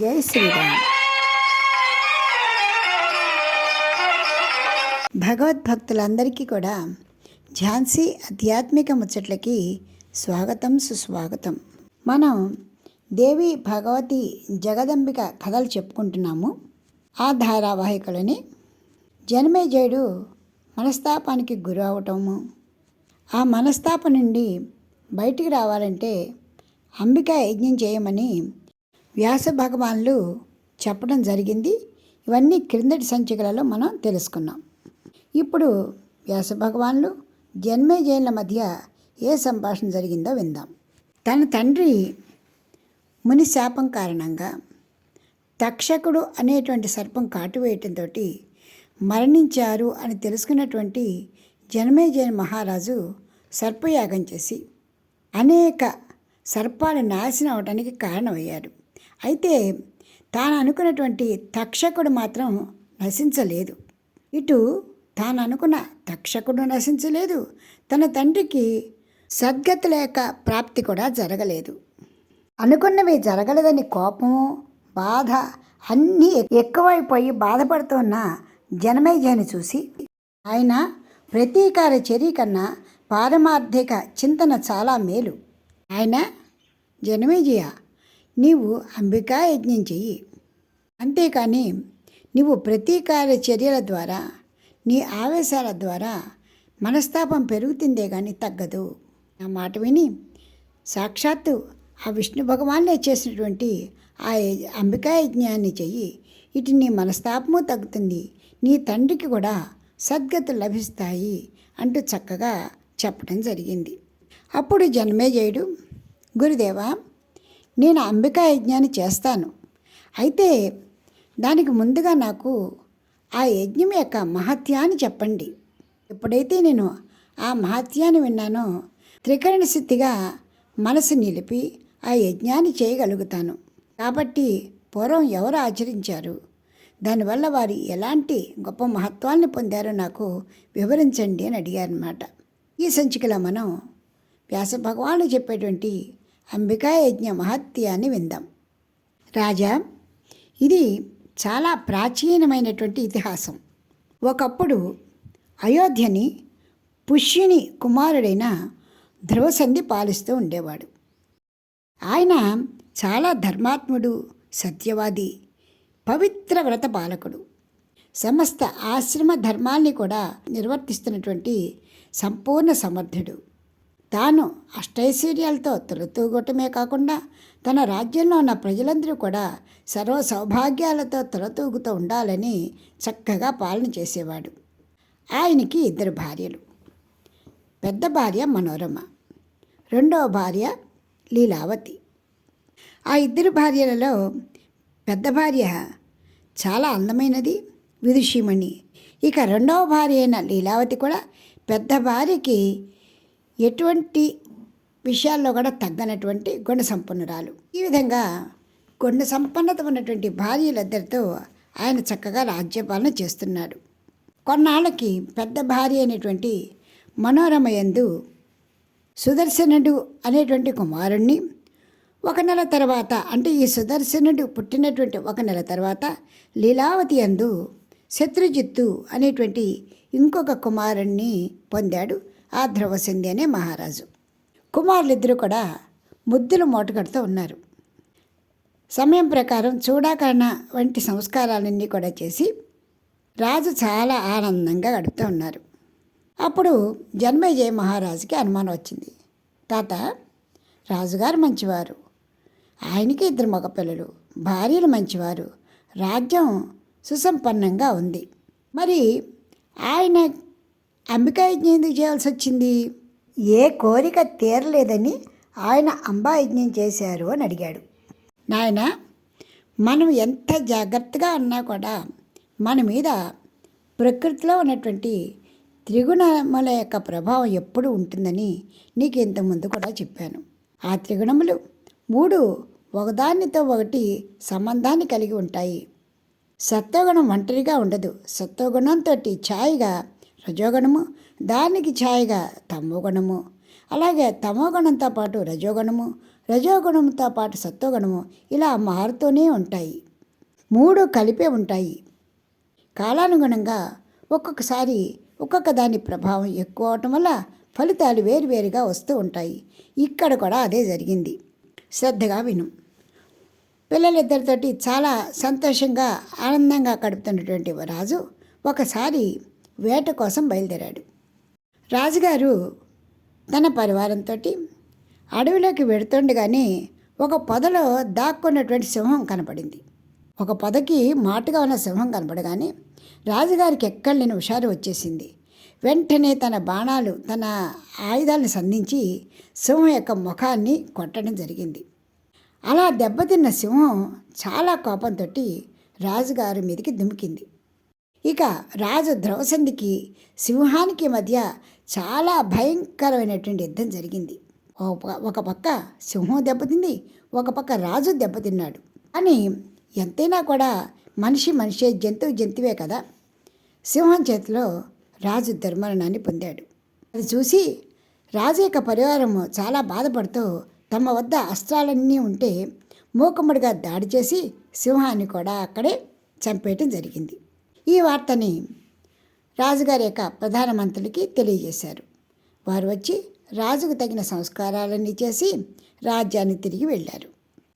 జై శ్రీరామ్ భగవద్భక్తులందరికీ కూడా ఝాన్సీ ఆధ్యాత్మిక ముచ్చట్లకి స్వాగతం సుస్వాగతం. మనం దేవి భగవతి జగదంబిక కథలు చెప్పుకుంటున్నాము. ఆ ధారావాహికలని జనమేజయుడు మనస్తాపానికి గురి అవటము. ఆ మనస్తాపం నుండి బయటికి రావాలంటే అంబిక యజ్ఞం చేయమని వ్యాస భగవాన్లు చెప్పడం జరిగింది. ఇవన్నీ క్రిందటి సంచికలలో మనం తెలుసుకున్నాం. ఇప్పుడు వ్యాస భగవాన్లు జన్మేజయుల మధ్య ఏ సంభాషణ జరిగిందో విందాం. తన తండ్రి ముని శాపం కారణంగా తక్షకుడు అనేటువంటి సర్పం కాటువేయటంతో మరణించారు అని తెలుసుకున్నటువంటి జనమేజయ మహారాజు సర్పయాగం చేసి అనేక సర్పాలు నాశనం అవడానికి కారణమయ్యారు. అయితే తాను అనుకున్నటువంటి తక్షకుడు మాత్రం నశించలేదు. ఇటు తాను అనుకున్న తక్షకుడు నశించలేదు. తన తండ్రికి సద్గతి లేక ప్రాప్తి కూడా జరగలేదు. అనుకున్నవి జరగలేదని కోపము బాధ అన్నీ ఎక్కువైపోయి బాధపడుతున్న జనమేజయని చూసి ఆయన ప్రతీకార చర్య కన్నా పారమార్థిక చింతన చాలా మేలు. ఆయన జనమేజయ నీవు అంబికా యజ్ఞం చెయ్యి. అంతేకాని నీవు ప్రతీకార చర్యల ద్వారా నీ ఆవేశాల ద్వారా మనస్తాపం పెరుగుతుందే కానీ తగ్గదు. నా మాట విని సాక్షాత్తు ఆ విష్ణు భగవాన్లే చేసినటువంటి ఆ అంబికా యజ్ఞాన్ని చెయ్యి. ఇటు నీ మనస్తాపము తగ్గుతుంది నీ తండ్రికి కూడా సద్గతులు లభిస్తాయి అంటూ చక్కగా చెప్పడం జరిగింది. అప్పుడు జన్మేజయుడు గురుదేవా నేను అంబికా యజ్ఞాన్ని చేస్తాను. అయితే దానికి ముందుగా నాకు ఆ యజ్ఞం యొక్క మహత్యాన్ని చెప్పండి. ఎప్పుడైతే నేను ఆ మహత్యాన్ని విన్నానో త్రికరణ సిద్ధిగా మనసు నిలిపి ఆ యజ్ఞాన్ని చేయగలుగుతాను. కాబట్టి పూర్వం ఎవరు ఆచరించారు? దానివల్ల వారు ఎలాంటి గొప్ప మహత్వాన్ని పొందారో నాకు వివరించండి అని అడిగారన్నమాట. ఈ సంచికలో మనం వ్యాస భగవాను చెప్పేటువంటి అంబికా యజ్ఞ మహత్యాన్ని విందాం. రాజా ఇది చాలా ప్రాచీనమైనటువంటి ఇతిహాసం. ఒకప్పుడు అయోధ్యని పుష్యుని కుమారుడైన ధ్రువసంధి పాలిస్తూ ఉండేవాడు. ఆయన చాలా ధర్మాత్ముడు సత్యవాది పవిత్ర వ్రత పాలకుడు. సమస్త ఆశ్రమ ధర్మాల్ని కూడా నిర్వర్తిస్తున్నటువంటి సంపూర్ణ సమర్థుడు. తాను అష్టైశ్వర్యాలతో తొలతూగటమే కాకుండా తన రాజ్యంలో ఉన్న ప్రజలందరూ కూడా సర్వ సౌభాగ్యాలతో తొలతూగుతూ ఉండాలని చక్కగా పాలన చేసేవాడు. ఆయనకి ఇద్దరు భార్యలు. పెద్ద భార్య మనోరమ. రెండవ భార్య లీలావతి. ఆ ఇద్దరు భార్యలలో పెద్ద భార్య చాలా అందమైనది విదుషీమణి. ఇక రెండవ భార్య అయిన లీలావతి కూడా పెద్ద భార్యకి ఎటువంటి విషయాల్లో కూడా తగ్గనటువంటి గుణ సంపన్నురాలు. ఈ విధంగా గుణ సంపన్నత ఉన్నటువంటి భార్యలిద్దరితో ఆయన చక్కగా రాజ్యపాలన చేస్తున్నాడు. కొన్నాళ్ళకి పెద్ద భార్య అయినటువంటి మనోరమయందు సుదర్శనుడు అనేటువంటి కుమారుణ్ణి ఒక నెల తర్వాత అంటే ఈ సుదర్శనుడు పుట్టినటువంటి ఒక నెల తర్వాత లీలావతి అందు శత్రుజిత్తు అనేటువంటి ఇంకొక కుమారుణ్ణి పొందాడు. ఆ ధ్రువసింధి అనే మహారాజు. కుమారులిద్దరూ కూడా ముద్దులు మూటగడుతూ ఉన్నారు. సమయం ప్రకారం చూడాకరణ వంటి సంస్కారాలన్నీ కూడా చేసి రాజు చాలా ఆనందంగా గడుపుతూ ఉన్నారు. అప్పుడు జన్మేజయ మహారాజుకి అనుమానం వచ్చింది. తాత రాజుగారు మంచివారు. ఆయనకి ఇద్దరు మగపిల్లలు. భార్యలు మంచివారు. రాజ్యం సుసంపన్నంగా ఉంది. మరి ఆయన అంబికా యజ్ఞం ఎందుకు చేయాల్సి వచ్చింది? ఏ కోరిక తీరలేదని ఆయన అంబా యజ్ఞం చేశారు అని అడిగాడు. నాయన మనం ఎంత జాగ్రత్తగా అన్నా కూడా మన మీద ప్రకృతిలో ఉన్నటువంటి త్రిగుణముల యొక్క ప్రభావం ఎప్పుడు ఉంటుందని నీకు ఇంతకుముందు కూడా చెప్పాను. ఆ త్రిగుణములు మూడు ఒకదానితో ఒకటి సంబంధాన్ని కలిగి ఉంటాయి. సత్వగుణం ఒంటరిగా ఉండదు. సత్వగుణంతో ఛాయిగా రజోగణము దానికి ఛాయగా తమోగుణము. అలాగే తమోగుణంతో పాటు రజోగణము రజోగుణంతో పాటు సత్వగుణము ఇలా మారుతూనే ఉంటాయి. మూడు కలిపే ఉంటాయి. కాలానుగుణంగా ఒక్కొక్కసారి ఒక్కొక్క దాని ప్రభావం ఎక్కువ అవటం వల్ల ఫలితాలు వేరువేరుగా వస్తూ ఉంటాయి. ఇక్కడ కూడా అదే జరిగింది. శ్రద్ధగా విను. పిల్లలిద్దరితోటి చాలా సంతోషంగా ఆనందంగా గడుపుతున్నటువంటి రాజు ఒకసారి వేట కోసం బయలుదేరాడు. రాజుగారు తన పరివారంతో అడవిలోకి వెడుతుండగానే ఒక పొదలో దాక్కున్నటువంటి సింహం కనపడింది. ఒక పొదకి మాటుగా ఉన్న సింహం కనపడగానే రాజుగారికి ఎక్కడ లేని హుషారు వచ్చేసింది. వెంటనే తన బాణాలు తన ఆయుధాలను సంధించి సింహం యొక్క ముఖాన్ని కొట్టడం జరిగింది. అలా దెబ్బతిన్న సింహం చాలా కోపంతో రాజుగారి మీదకి దుమికింది. ఇక రాజు ద్రౌసందికి సింహానికి మధ్య చాలా భయంకరమైనటువంటి యుద్ధం జరిగింది. ఒక ప- ఒక పక్క సింహం దెబ్బతింది ఒక పక్క రాజు దెబ్బతిన్నాడు అని ఎంతైనా కూడా మనిషి మనిషే జంతువు జంతువే కదా. సింహం చేతిలో రాజు దుర్మరణాన్ని పొందాడు. అది చూసి రాజు యొక్క పరివారం చాలా బాధపడుతూ తమ వద్ద అస్త్రాలన్నీ ఉంటే మూకుమ్మడిగా దాడి చేసి సింహాన్ని కూడా అక్కడే చంపేయటం జరిగింది. ఈ వార్తని రాజుగారి యొక్క ప్రధానమంత్రికి తెలియజేశారు. వారు వచ్చి రాజుకు తగిన సంస్కారాలన్నీ చేసి రాజ్యాన్ని తిరిగి వెళ్ళారు.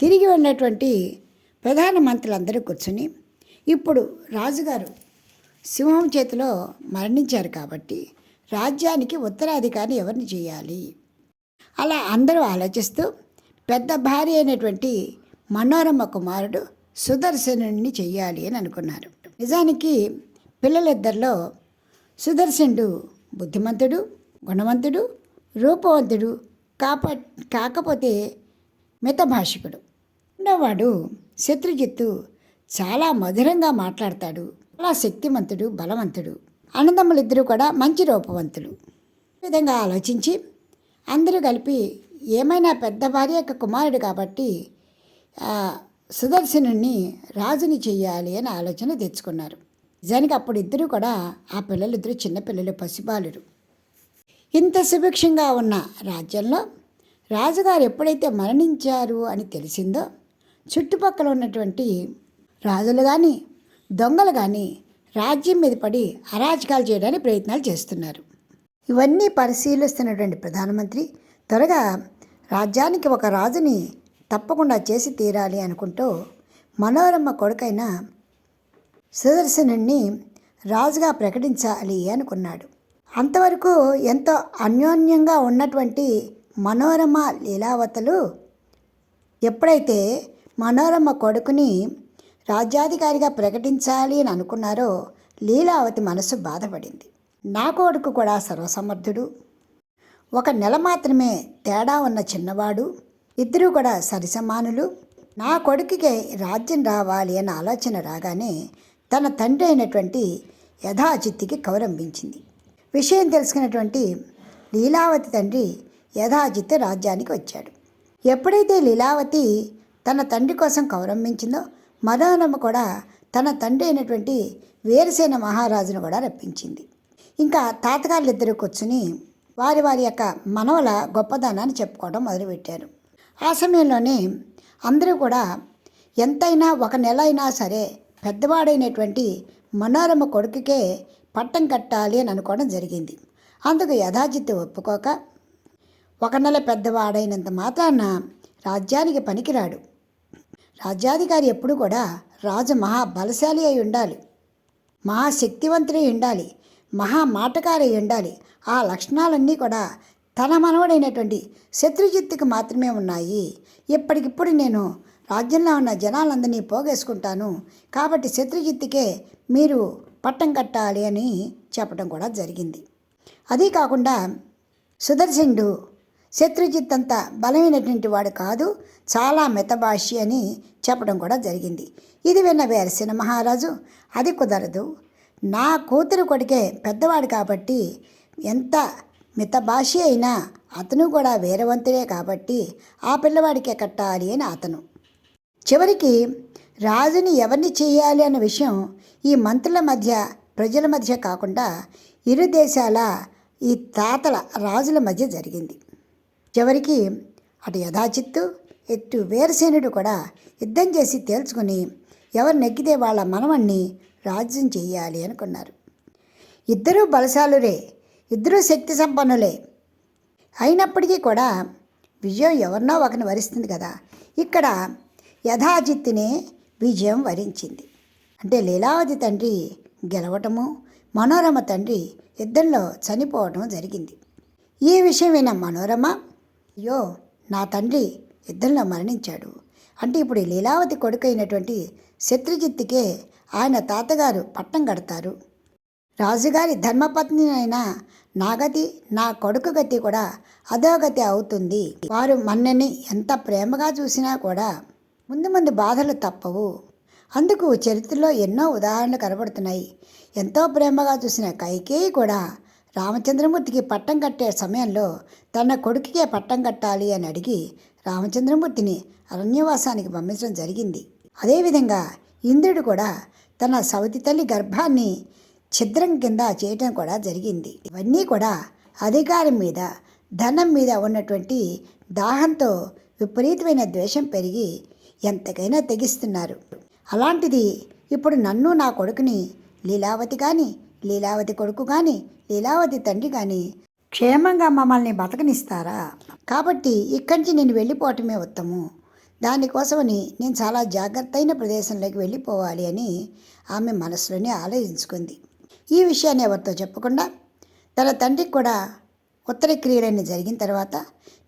తిరిగి వెళ్ళినటువంటి ప్రధానమంత్రులందరూ కూర్చుని ఇప్పుడు రాజుగారు సింహం చేతిలో మరణించారు కాబట్టి రాజ్యానికి ఉత్తరాధికారిని ఎవరిని చేయాలి? అలా అందరూ ఆలోచిస్తూ పెద్ద భార్య అయినటువంటి మనోరమ కుమారుడు సుదర్శనుడిని చెయ్యాలి అని అనుకున్నారు. నిజానికి పిల్లలిద్దరిలో సుదర్శనుడు బుద్ధిమంతుడు గుణవంతుడు రూపవంతుడు కాప కాకపోతే మితభాషికుడు. రెండోవాడు శత్రుజిత్తు చాలా మధురంగా మాట్లాడతాడు. చాలా శక్తిమంతుడు బలవంతుడు. అన్నదమ్ములిద్దరూ కూడా మంచి రూపవంతులు. ఈ విధంగా ఆలోచించి అందరూ కలిపి ఏమైనా పెద్ద భార్య యొక్క కుమారుడు కాబట్టి సుదర్శనుణ్ణి రాజుని చెయ్యాలి అని ఆలోచన తెచ్చుకున్నారు. నిజానికి అప్పుడు ఇద్దరు కూడా ఆ పిల్లలిద్దరు చిన్నపిల్లలు పసిబాలురు ఇంత సుభిక్షంగా ఉన్న రాజ్యంలో రాజుగారు ఎప్పుడైతే మరణించారు అని తెలిసిందో చుట్టుపక్కల ఉన్నటువంటి రాజులు కానీ దొంగలు కానీ రాజ్యం మీద పడి అరాచకాలు చేయడానికి ప్రయత్నాలు చేస్తున్నారు. ఇవన్నీ పరిశీలిస్తున్నటువంటి ప్రధానమంత్రి త్వరగా రాజ్యానికి ఒక రాజుని తప్పకుండా చేసి తీరాలి అనుకుంటూ మనోరమ్మ కొడుకైన సుదర్శనుణ్ణి రాజుగా ప్రకటించాలి అనుకున్నాడు. అంతవరకు ఎంతో అన్యోన్యంగా ఉన్నటువంటి మనోరమ లీలావతలు ఎప్పుడైతే మనోరమ కొడుకుని రాజ్యాధికారిగా ప్రకటించాలి అని అనుకున్నారో లీలావతి మనసు బాధపడింది. నా కొడుకు కూడా సర్వసమర్థుడు. ఒక నెల మాత్రమే తేడా ఉన్న చిన్నవాడు. ఇద్దరూ కూడా సరిసమానులు. నా కొడుకుకే రాజ్యం రావాలి అన్న ఆలోచన రాగానే తన తండ్రి అయినటువంటి యథాచిత్తికి కౌరంభించింది విషయం తెలుసుకున్నటువంటి లీలావతి తండ్రి యథాచిత్తి రాజ్యానికి వచ్చాడు. ఎప్పుడైతే లీలావతి తన తండ్రి కోసం కౌరంభించిందో మదనమ్మ కూడా తన తండ్రి అయినటువంటి వీరసేన మహారాజును కూడా రప్పించింది. ఇంకా తాతగారులిద్దరూ కూర్చుని వారి వారి యొక్క మనవల గొప్పదనాన్ని చెప్పుకోవడం మొదలుపెట్టారు. ఆ సమయంలోనే అందరూ కూడా ఎంతైనా ఒక నెల అయినా సరే పెద్దవాడైనటువంటి మనోరమ కొడుకుకే పట్టం కట్టాలి అని అనుకోవడం జరిగింది. అందుకు యథాజిత్తు ఒప్పుకోక ఒక నెల పెద్దవాడైనంత మాత్రాన రాజ్యానికి పనికిరాడు. రాజ్యాధికారి ఎప్పుడు కూడా రాజు మహా బలశాలి అయి ఉండాలి. మహాశక్తివంతుడై ఉండాలి. మహా మాటకారై ఉండాలి. ఆ లక్షణాలన్నీ కూడా తన మనవడైనటువంటి శత్రుజిత్తుకి మాత్రమే ఉన్నాయి. ఇప్పటికిప్పుడు నేను రాజ్యంలో ఉన్న జనాలందరినీ పోగేసుకుంటాను. కాబట్టి శత్రుజిత్తుకే మీరు పట్టం కట్టాలి అని చెప్పడం కూడా జరిగింది. అదీ కాకుండా సుదర్శనుడు శత్రుజిత్ అంత బలమైనటువంటి వాడు కాదు చాలా మితభాషి అని చెప్పడం కూడా జరిగింది. ఇది విన్న వేరసిన మహారాజు అది కుదరదు. నా కూతురు కొడుకే పెద్దవాడు కాబట్టి ఎంత మితభాషి అయినా అతను కూడా వేరవంతుడే కాబట్టి ఆ పిల్లవాడికే కట్టాలి అని అతను. చివరికి రాజుని ఎవరిని చేయాలి అన్న విషయం ఈ మంత్రుల మధ్య ప్రజల మధ్య కాకుండా ఇరు దేశాల ఈ తాతల రాజుల మధ్య జరిగింది. చివరికి అటు యథాచిత్తు ఇటు వీరసేనుడు కూడా యుద్ధం చేసి తేల్చుకుని ఎవరు నెగ్గితే వాళ్ళ మనవణ్ణి రాజ్యం చేయాలి అనుకున్నారు. ఇద్దరూ బలశాలురే ఇద్దరూ శక్తి సంపన్నులే. అయినప్పటికీ కూడా విజయం ఎవరినో ఒకరిని వరిస్తుంది కదా. ఇక్కడ యథాజిత్తునే విజయం వరించింది. అంటే లీలావతి తండ్రి గెలవటము మనోరమ తండ్రి యుద్ధంలో చనిపోవటం జరిగింది. ఈ విషయం విన్న మనోరమ అయ్యో నా తండ్రి యుద్ధంలో మరణించాడు. అంటే ఇప్పుడు లీలావతి లీలావతి కొడుకైనటువంటి శత్రుజిత్తుకే ఆయన తాతగారు పట్టం కడతారు. రాజుగారి ధర్మపత్ని అయిన నా గతి నా కొడుకు గతి కూడా అధోగతి అవుతుంది. వారు మన్నని ఎంత ప్రేమగా చూసినా కూడా ముందు ముందు బాధలు తప్పవు. అందుకు చరిత్రలో ఎన్నో ఉదాహరణలు కనబడుతున్నాయి. ఎంతో ప్రేమగా చూసిన కైకేయి కూడా రామచంద్రమూర్తికి పట్టం కట్టే సమయంలో తన కొడుకుకే పట్టం కట్టాలి అని అడిగి రామచంద్రమూర్తిని అరణ్యవాసానికి పంపించడం జరిగింది. అదేవిధంగా ఇంద్రుడు కూడా తన సవతి తల్లి గర్భాన్ని ఛిద్రం కింద చేయటం కూడా జరిగింది. ఇవన్నీ కూడా అధికారం మీద ధనం మీద ఉన్నటువంటి దాహంతో విపరీతమైన ద్వేషం పెరిగి ఎంతకైనా తెగిస్తున్నారు. అలాంటిది ఇప్పుడు నన్ను నా కొడుకుని లీలావతి కానీ లీలావతి కొడుకు కానీ లీలావతి తండ్రి కానీ క్షేమంగా మమ్మల్ని బతకనిస్తారా? కాబట్టి ఇక్కడి నుంచి నేను వెళ్ళిపోవటమే ఉత్తము. దానికోసమని నేను చాలా జాగ్రత్త అయిన ప్రదేశంలోకి వెళ్ళిపోవాలి అని ఆమె మనసులోనే ఆలోచించుకుంది. ఈ విషయాన్ని ఎవరితో చెప్పకుండా తన తండ్రికి కూడా ఉత్తర క్రియలన్నీ జరిగిన తర్వాత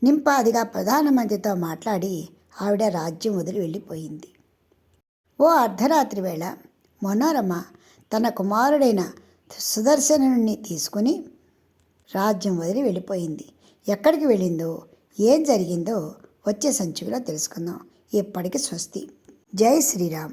నింపాదిగా ప్రధానమంత్రితో మాట్లాడి ఆవిడ రాజ్యం వదిలి వెళ్ళిపోయింది. ఓ అర్ధరాత్రి వేళ మనోరమ తన కుమారుడైన సుదర్శనుని తీసుకుని రాజ్యం వదిలి వెళ్ళిపోయింది. ఎక్కడికి వెళ్ళిందో ఏం జరిగిందో వచ్చే సంచికలో తెలుసుకుందాం. ఇప్పటికి స్వస్తి. జై శ్రీరామ్.